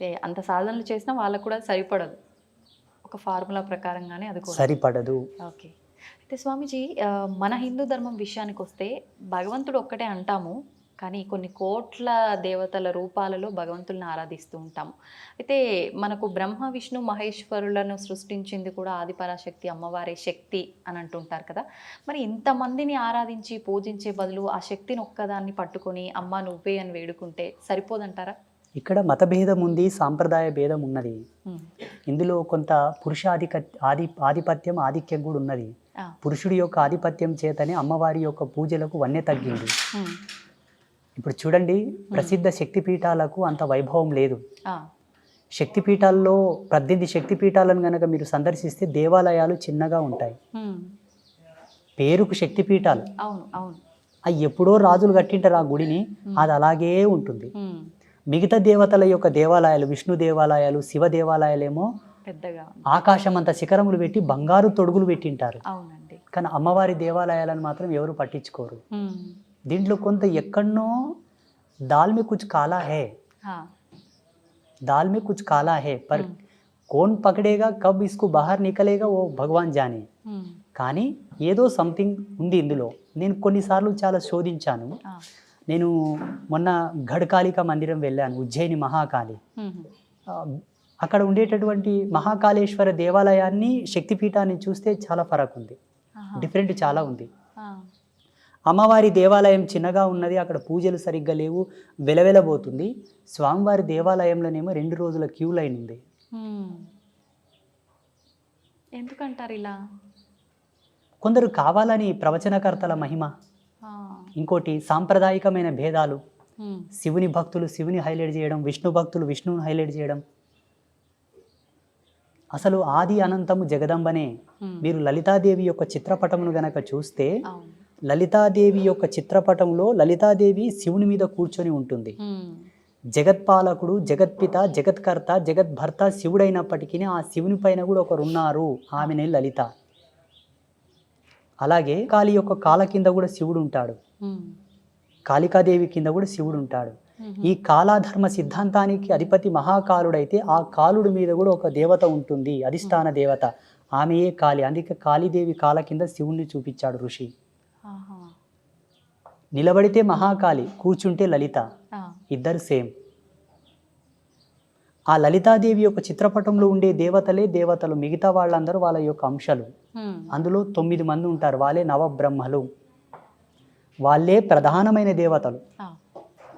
అంటే అంత సాధనలు చేసినా వాళ్ళకు కూడా సరిపడదు. ఒక ఫార్ములా ప్రకారంగానే అది కూడా. సరిపడదు. ఓకే. అయితే స్వామీజీ మన హిందూ ధర్మం విషయానికి వస్తే భగవంతుడు ఒక్కటే అంటాము కానీ కొన్ని కోట్ల దేవతల రూపాలలో భగవంతుల్ని ఆరాధిస్తూ ఉంటాము. అయితే మనకు బ్రహ్మ విష్ణు మహేశ్వరులను సృష్టించింది కూడా ఆదిపరాశక్తి అమ్మవారి శక్తి అని అంటుంటారు కదా. మరి ఇంతమందిని ఆరాధించి పూజించే బదులు ఆ శక్తిని ఒక్కదాన్ని పట్టుకొని అమ్మ నువ్వే అని వేడుకుంటే సరిపోదంటారా? ఇక్కడ మత భేదం ఉంది సాంప్రదాయ భేదం ఉన్నది. ఇందులో కొంత పురుషాధిక ఆది ఆధిపత్యం ఆధిక్యం కూడా ఉన్నది. పురుషుడి యొక్క ఆధిపత్యం చేతనే అమ్మవారి యొక్క పూజలకు వన్నె తగ్గింది. ఇప్పుడు చూడండి ప్రసిద్ధ శక్తిపీఠాలకు అంత వైభవం లేదు. శక్తిపీఠాల్లో పద్దెనిమిది శక్తిపీఠాలను కనుక మీరు సందర్శిస్తే దేవాలయాలు చిన్నగా ఉంటాయి. పేరుకు శక్తిపీఠాలు అవి ఎప్పుడో రాజులు కట్టింటారు ఆ గుడిని అది అలాగే ఉంటుంది. మిగతా దేవతల యొక్క దేవాలయాలు విష్ణు దేవాలయాలు శివ దేవాలయాలేమో పెద్దగా ఆకాశం అంత శిఖరములు పెట్టి బంగారు తొడుగులు పెట్టింటారు. అవునండి. కానీ అమ్మవారి దేవాలయాలను మాత్రం ఎవరు పట్టించుకోరు. దీంట్లో కొంత ఎక్కడనో దాల్మి కుచ్ కాలా హే. దాల్మి కుచ్ కాలా హే. పర్ కోన్ పకడేగా కబ్ ఇసుకు బహార్ నికలేగా ఓ భగవాన్ జానే. కానీ ఏదో సంథింగ్ ఉంది ఇందులో. నేను కొన్నిసార్లు చాలా శోధించాను. నేను మొన్న గఢకాళిక మందిరం వెళ్ళాను ఉజ్జయిని మహాకాళి అక్కడ ఉండేటటువంటి మహాకాళేశ్వర దేవాలయాన్ని శక్తిపీఠాన్ని చూస్తే చాలా ఫరక్ ఉంది. డిఫరెంట్ చాలా ఉంది. అమ్మవారి దేవాలయం చిన్నగా ఉన్నది అక్కడ పూజలు సరిగ్గా లేవు వెలవెలబోతుంది స్వామివారి దేవాలయంలోనేమో రెండు రోజుల క్యూ లైన్ ఉంది. ఎందుకంటారు ఇలా కొందరు కావాలని ప్రవచనకర్తల మహిమ. ఇంకోటి సాంప్రదాయికమైన భేదాలు. శివుని భక్తులు శివుని హైలైట్ చేయడం విష్ణు భక్తులు విష్ణువుని హైలైట్ చేయడం అసలు ఆది అనంతము జగదంబనే. మీరు లలితాదేవి యొక్క చిత్రపటమును గనక చూస్తే లలితాదేవి యొక్క చిత్రపటంలో లలితాదేవి శివుని మీద కూర్చొని ఉంటుంది. జగత్పాలకుడు జగత్పిత జగత్కర్త జగద్భర్త శివుడైనప్పటికీ ఆ శివుని పైన కూడా ఒకరు ఉన్నారు ఆమెనే లలిత అలాగే కాళి యొక్క కాల కింద కూడా శివుడు ఉంటాడు. కాళికాదేవి కింద కూడా శివుడు ఉంటాడు. ఈ కాలాధర్మ సిద్ధాంతానికి అధిపతి మహాకాలుడైతే ఆ కాలుడి మీద కూడా ఒక దేవత ఉంటుంది అధిష్టాన దేవత. ఆమెయే కాళి అందుకే కాళీదేవి కాల కింద శివుణ్ణి చూపించాడు ఋషి. నిలబడితే మహాకాళి కూర్చుంటే లలిత. ఇద్దరు సేమ్. ఆ లలితాదేవి యొక్క చిత్రపటంలో ఉండే దేవతలే దేవతలు మిగతా వాళ్ళందరూ వాళ్ళ యొక్క అంశాలు. అందులో తొమ్మిది మంది ఉంటారు వాళ్ళే నవబ్రహ్మలు. వాళ్ళే ప్రధానమైన దేవతలు.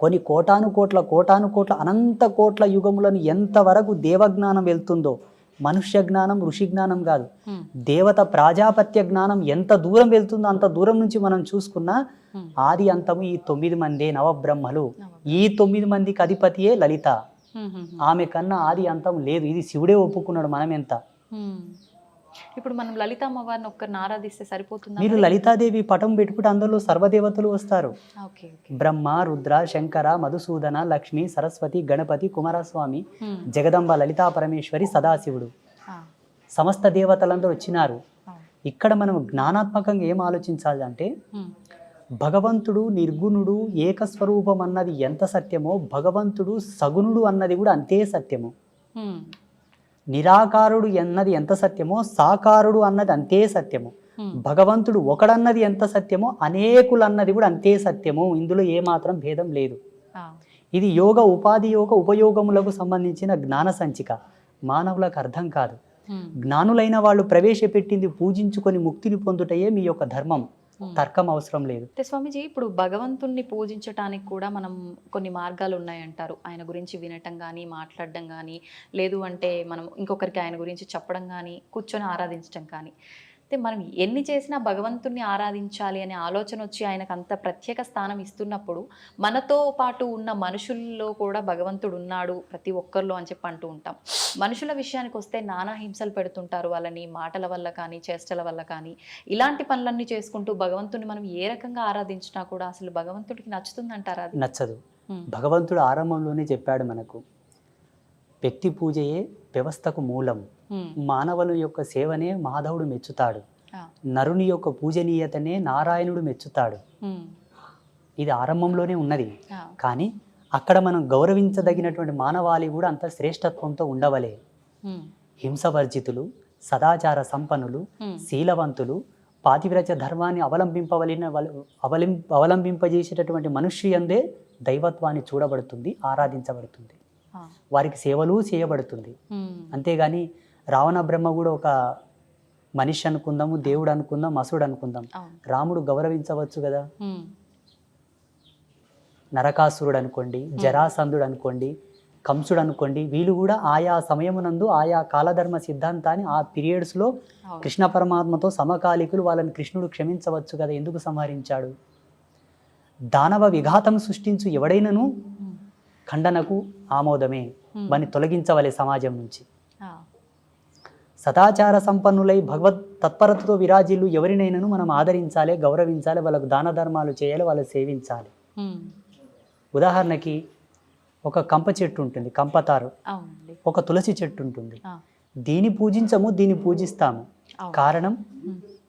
కొన్ని కోటాను కోట్ల కోటాను కోట్ల అనంత కోట్ల యుగములను ఎంతవరకు దేవజ్ఞానం వెళ్తుందో మనుష్య జ్ఞానం ఋషి జ్ఞానం కాదు. దేవత ప్రాజాపత్య జ్ఞానం ఎంత దూరం వెళ్తుందో అంత దూరం నుంచి మనం చూసుకున్నా. ఆది అంతము ఈ తొమ్మిది మందే నవబ్రహ్మలు నవ- ఈ తొమ్మిది మందికి అధిపతియే లలిత. ఆమె కన్నా ఆది అంతం లేదు ఇది శివుడే ఒప్పుకున్నాడు మనం ఎంత. ఇప్పుడు మనం లలిత అమ్మవారిని ఒక్కరిని ఆరాధిస్తే సరిపోతుందా మీరు లలితాదేవి పటం పెట్టుకుంటే అందులో సర్వదేవతలు వస్తారు బ్రహ్మ రుద్ర శంకర మధుసూదన లక్ష్మి సరస్వతి గణపతి కుమారస్వామి. జగదంబ లలితా పరమేశ్వరి సదాశివుడు. సమస్త దేవతలందరూ వచ్చినారు. ఇక్కడ మనం జ్ఞానాత్మకంగా ఏం ఆలోచించాలి అంటే. భగవంతుడు నిర్గుణుడు ఏకస్వరూపం అన్నది ఎంత సత్యమో భగవంతుడు సగుణుడు అన్నది కూడా అంతే సత్యము. నిరాకారుడు అన్నది ఎంత సత్యమో సాకారుడు అన్నది అంతే సత్యము. భగవంతుడు ఒకడన్నది ఎంత సత్యమో అనేకులు అన్నది కూడా అంతే సత్యము ఇందులో ఏమాత్రం భేదం లేదు. ఇది యోగ ఉపాధి యోగ ఉపయోగములకు సంబంధించిన జ్ఞాన సంచిక మానవులకు అర్థం కాదు. జ్ఞానులైన వాళ్ళు ప్రవేశపెట్టింది పూజించుకొని ముక్తిని పొందుటయే మీ యొక్క ధర్మం. తర్కం అవసరం లేదు. అయితే స్వామీజీ ఇప్పుడు భగవంతుణ్ణి పూజించటానికి కూడా మనం కొన్ని మార్గాలు ఉన్నాయంటారు. ఆయన గురించి వినటం కానీ మాట్లాడడం కానీ లేదు అంటే మనం ఇంకొకరికి ఆయన గురించి చెప్పడం కానీ కూర్చొని ఆరాధించడం కానీ. అయితే మనం ఎన్ని చేసినా భగవంతుణ్ణి ఆరాధించాలి అనే ఆలోచన వచ్చి ఆయనకు అంత ప్రత్యేక స్థానం ఇస్తున్నప్పుడు మనతో పాటు ఉన్న మనుషుల్లో కూడా భగవంతుడు ఉన్నాడు ప్రతి ఒక్కరిలో అని చెప్పి అంటూ ఉంటాం. మనుషుల విషయానికి వస్తే నానా హింసలు పెడుతుంటారు వాళ్ళని మాటల వల్ల కానీ చేష్టల వల్ల కానీ. ఇలాంటి పనులన్నీ చేసుకుంటూ భగవంతుని మనం ఏ రకంగా ఆరాధించినా కూడా అసలు భగవంతుడికి నచ్చుతుందంటారా అది? నచ్చదు. భగవంతుడు ఆరంభంలోనే చెప్పాడు మనకు వ్యక్తి పూజయే వ్యవస్థకు మూలం. మానవుల యొక్క సేవనే మాధవుడు మెచ్చుతాడు. నరుని యొక్క పూజనీయతనే నారాయణుడు మెచ్చుతాడు. ఇది ఆరంభంలోనే ఉన్నది. కానీ అక్కడ మనం గౌరవించదగినటువంటి మానవాళి కూడా అంత శ్రేష్టత్వంతో ఉండవలే. హింసవర్జితులు సదాచార సంపన్నులు శీలవంతులు పాతివ్రత ధర్మాన్ని అవలంబింపవలిన వల- అవలం అవలంబింపజేసేటటువంటి మనుష్యందే దైవత్వాన్ని చూడబడుతుంది ఆరాధించబడుతుంది. వారికి సేవలు చేయబడుతుంది. అంతేగాని రావణ బ్రహ్మ కూడా ఒక మనిషి అనుకుందాము దేవుడు అనుకుందాం అసుడు అనుకుందాం. రాముడు గౌరవించవచ్చు కదా? నరకాసురుడు అనుకోండి జరాసంధుడు అనుకోండి కంసుడు అనుకోండి వీళ్ళు కూడా ఆయా సమయమునందు ఆయా కాలధర్మ సిద్ధాంతాన్ని ఆ పీరియడ్స్లో కృష్ణ పరమాత్మతో సమకాలికులు వాళ్ళని కృష్ణుడు క్షమించవచ్చు కదా? ఎందుకు సంహరించాడు? దానవ విఘాతం సృష్టించు ఎవడైనను ఖండనకు ఆమోదమే. ఉమ్, వాని తొలగించవలే సమాజం నుంచి. సదాచార సంపన్నులై భగవత్ తత్పరతతో విరాజిల్లు ఎవరినైనాను మనం ఆదరించాలి గౌరవించాలి వాళ్ళకు దాన ధర్మాలు చేయాలి వాళ్ళు సేవించాలి. ఉదాహరణకి ఒక కంప చెట్టు ఉంటుంది కంపతారు. ఒక తులసి చెట్టు ఉంటుంది. ఆ, దీని పూజించము దీన్ని పూజిస్తాము. కారణం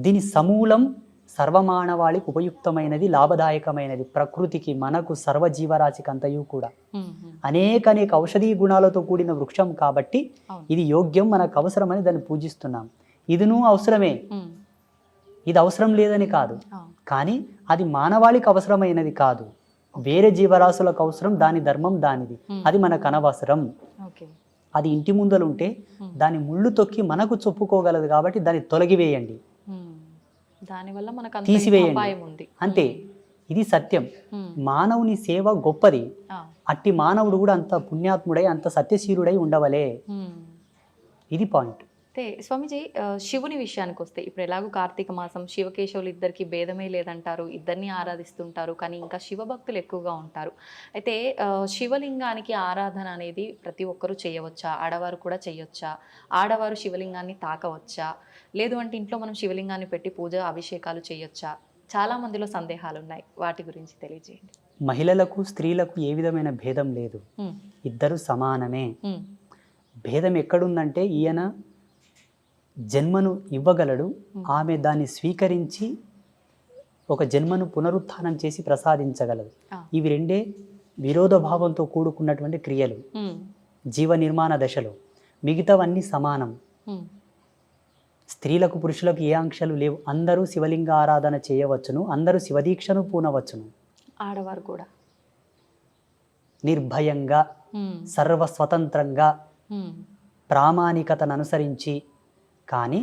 దీని సమూలం సర్వమానవాళికి ఉపయుక్తమైనది లాభదాయకమైనది. ప్రకృతికి మనకు సర్వజీవరాశికి అంతయు కూడా. అనేక అనేక ఔషధీ గుణాలతో కూడిన వృక్షం కాబట్టి ఇది యోగ్యం మనకు అవసరమని దాన్ని పూజిస్తున్నాం. ఇదిను అవసరమే. ఇది అవసరం లేదని కాదు. కానీ అది మానవాళికి అవసరమైనది కాదు. వేరే జీవరాశులకు అవసరం దాని ధర్మం దానిది. అది మనకు అనవసరం. అది ఇంటి Hmm. దాని ముళ్ళు తొక్కి మనకు చెప్పుకోగలదు కాబట్టి దాన్ని తొలగివేయండి. దానివల్ల మనకు తీసివేయండి. ఉంది. అంతే. ఇది సత్యం. మానవుని సేవ గొప్పది. అట్టి మానవుడు కూడా అంత పుణ్యాత్ముడై అంత సత్యశీలుడై ఉండవలే. ఇది పాయింట్. అయితే స్వామిజీ శివుని విషయానికి వస్తే ఇప్పుడు ఎలాగో కార్తీక మాసం శివకేశవులు ఇద్దరికి భేదమే లేదంటారు ఇద్దరిని ఆరాధిస్తుంటారు కానీ ఇంకా శివభక్తులు ఎక్కువగా ఉంటారు. అయితే శివలింగానికి ఆరాధన అనేది ప్రతి ఒక్కరూ చేయవచ్చా? ఆడవారు కూడా చేయొచ్చా? ఆడవారు శివలింగాన్ని తాకవచ్చా? లేదు అంటే ఇంట్లో మనం శివలింగాన్ని పెట్టి పూజ అభిషేకాలు చేయొచ్చా? చాలా మందిలో సందేహాలు ఉన్నాయి వాటి గురించి తెలియజేయండి. మహిళలకు స్త్రీలకు ఏ విధమైన భేదం లేదు. ఇద్దరు సమానమే. భేదం ఎక్కడుందంటే ఈయన జన్మను ఇవ్వగలడు. ఆమె దాన్ని స్వీకరించి ఒక జన్మను పునరుత్థానం చేసి ప్రసాదించగలదు. ఇవి రెండే విరోధభావంతో కూడుకున్నటువంటి క్రియలు. జీవ నిర్మాణ దశలో మిగతావన్నీ సమానం. స్త్రీలకు పురుషులకు ఏ ఆంక్షలు లేవు. అందరూ శివలింగ ఆరాధన చేయవచ్చును. అందరూ శివదీక్షను పూనవచ్చును. ఆడవారు కూడా. నిర్భయంగా ఉమ్, సర్వస్వతంత్రంగా ఉమ్, ప్రామాణికతను అనుసరించి కానీ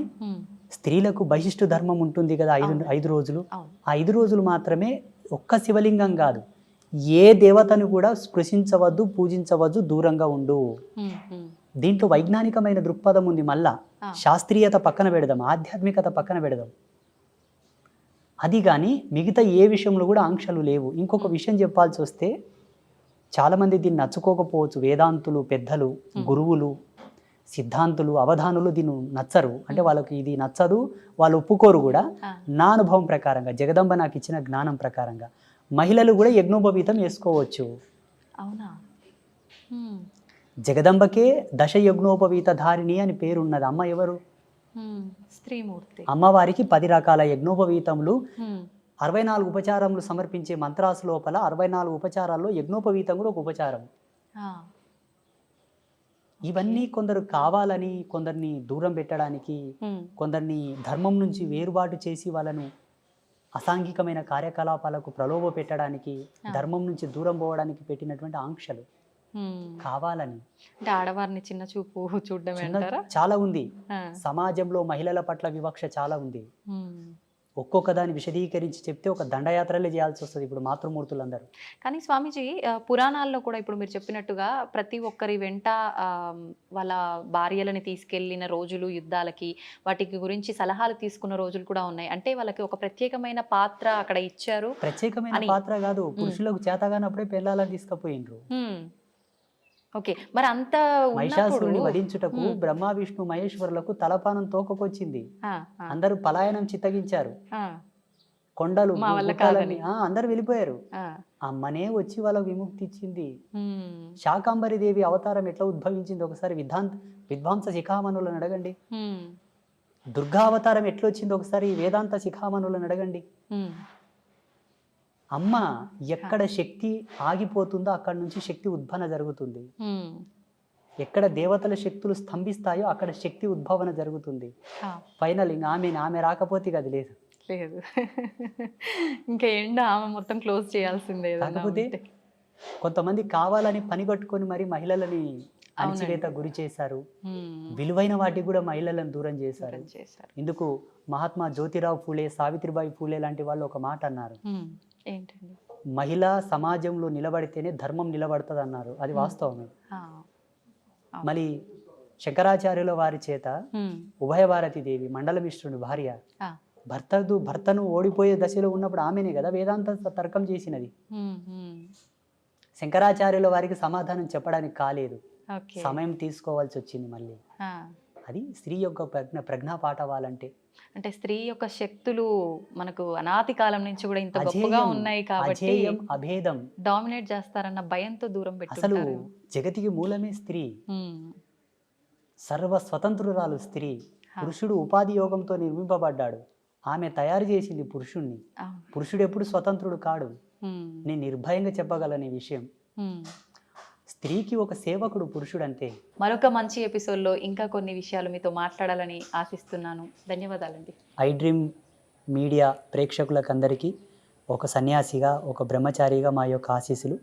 స్త్రీలకు బహిష్టు ధర్మం ఉంటుంది కదా ఐదు. ఐదు రోజులు. ఆ ఐదు రోజులు మాత్రమే ఒక్క శివలింగం కాదు. ఏ దేవతను కూడా స్పృశించవద్దు పూజించవద్దు దూరంగా ఉండు. దీంట్లో వైజ్ఞానికమైన దృక్పథం ఉంది మళ్ళా. శాస్త్రీయత పక్కన పెడదాం ఆధ్యాత్మికత పక్కన పెడదాం. అది కానీ మిగతా ఏ విషయంలో కూడా ఆంక్షలు లేవు. ఇంకొక విషయం చెప్పాల్సి వస్తే చాలామంది దీన్ని నచ్చుకోకపోవచ్చు. వేదాంతులు పెద్దలు గురువులు సిద్ధాంతులు అవధానులు దీన్ని నచ్చరు. అంటే వాళ్ళకి ఇది నచ్చదు వాళ్ళు ఒప్పుకోరు కూడా. నా అనుభవం ప్రకారంగా జగదంబ నాకు ఇచ్చిన జ్ఞానం ప్రకారంగా మహిళలు కూడా యజ్ఞోపవీతం వేసుకోవచ్చు అవునా? జగదంబకే దశ యజ్ఞోపవీత ధారిణి అని పేరున్నది అమ్మ ఎవరు? స్త్రీమూర్తి. అమ్మవారికి పది రకాల యజ్ఞోపవీతములు. అరవై నాలుగు ఉపచారములు సమర్పించే మంత్రాసు లోపల అరవై నాలుగు ఉపచారాల్లో యజ్ఞోపవీతం కూడా ఒక ఉపచారం. ఇవన్నీ కొందరు కావాలని కొందరిని దూరం పెట్టడానికి కొందరిని ధర్మం నుంచి వేరుబాటు చేసి వాళ్ళను అసాంఘికమైన కార్యకలాపాలకు ప్రలోభ పెట్టడానికి. ధర్మం నుంచి దూరం పోవడానికి పెట్టినటువంటి ఆంక్షలు. కావాలని. అంటే ఆడవారిని చిన్న చూపు అంటారా? చాలా ఉంది. సమాజంలో మహిళల పట్ల వివక్ష చాలా ఉంది. ఒక్కొక్క దాన్ని విశదీకరించి చెప్తే ఒక దండయాత్రలే చేయాల్సి వస్తుంది ఇప్పుడు మాతృమూర్తులందరూ. కానీ స్వామీజీ పురాణాల్లో కూడా ఇప్పుడు మీరు చెప్పినట్టుగా ప్రతి ఒక్కరి వెంట వాళ్ళ భార్యలని తీసుకెళ్ళిన రోజులు యుద్ధాలకి వాటికి గురించి సలహాలు తీసుకున్న రోజులు కూడా ఉన్నాయి. అంటే వాళ్ళకి ఒక ప్రత్యేకమైన పాత్ర అక్కడ ఇచ్చారు ప్రత్యేకమైన పాత్ర కాదు. పురుషులకు చేతగానప్పుడే పెళ్ళాలని తీసుకుపోయినరు ఉమ్. ఓకే. మరి అంత మహిషాసురుని వధించుటకు. బ్రహ్మ విష్ణు మహేశ్వరులకు తలపానం తోకకొచ్చింది. అందరూ పలాయనం చిత్తగించారు. కొండలు అందరూ వెళ్ళిపోయారు. అమ్మనే వచ్చి వాళ్ళకు విముక్తి ఇచ్చింది. శాకాంబరి దేవి అవతారం ఎట్లా ఉద్భవించింది ఒకసారి విద్వాంత విద్వాంస శిఖామణులను అడగండి. దుర్గా అవతారం ఎట్లా వచ్చింది ఒకసారి వేదాంత శిఖామణులను అడగండి. అమ్మ ఎక్కడ శక్తి ఆగిపోతుందో అక్కడ నుంచి శక్తి ఉద్భవన జరుగుతుంది. ఎక్కడ దేవతల శక్తులు స్తంభిస్తాయో అక్కడ శక్తి ఉద్భవన జరుగుతుంది. ఫైనల్ ఇంకా ఆమె ఆమె రాకపోతే అది లేదు. లేదు. ఇంకా ఎండ ఆమె మొత్తం క్లోజ్ చేయాల్సిందే కాకపోతే. కొంతమంది కావాలని పని కట్టుకొని మరి మహిళలని అణచివేత గురి చేశారు. విలువైన వాటికి కూడా మహిళలను దూరం చేశారు. ఇందుకు మహాత్మా జ్యోతిరావు ఫూలే సావిత్రిబాయి ఫూలే లాంటి వాళ్ళు ఒక మాట అన్నారు. ఏంటండి? మహిళ సమాజంలో నిలబడితేనే ధర్మం నిలబడుతుంది అన్నారు అది వాస్తవమే. మళ్ళీ శంకరాచార్యుల వారి చేత. ఉభయ భారతి దేవి మండల మిశ్రుని భార్య భర్తదు భర్తను ఓడిపోయే దశలో ఉన్నప్పుడు ఆమెనే కదా వేదాంత తర్కం చేసినది. శంకరాచార్యుల వారికి సమాధానం చెప్పడానికి కాలేదు. సమయం తీసుకోవాల్సి వచ్చింది మళ్ళీ. అది స్త్రీ యొక్క ప్రజ్ఞ ప్రజ్ఞా పాఠవాలంటే. అంటే స్త్రీ యొక్క శక్తులు మనకు అనాది కాలం నుంచి కూడా ఇంత గొప్పగా ఉన్నాయి కాబట్టి అభేదం. డామినేట్ చేస్తారన్న భయంతో దూరం అసలు పెట్టుకుంటారు జగతికి మూలమే స్త్రీ. సర్వ స్వతంత్రురాలు స్త్రీ. పురుషుడు ఉపాధి యోగంతో నిర్మింపబడ్డాడు. ఆమె తయారు చేసింది పురుషుణ్ణి. పురుషుడు ఎప్పుడు స్వతంత్రుడు కాడు. నేను నిర్భయంగా చెప్పగలను విషయం. స్త్రీకి ఒక సేవకుడు పురుషుడు అంతే మరొక మంచి ఎపిసోడ్లో ఇంకా కొన్ని విషయాలు మీతో మాట్లాడాలని ఆశిస్తున్నాను. ధన్యవాదాలండి. ఐ డ్రీమ్ మీడియా ప్రేక్షకులకందరికీ ఒక సన్యాసిగా ఒక బ్రహ్మచారిగా మా యొక్క ఆశీస్సులు.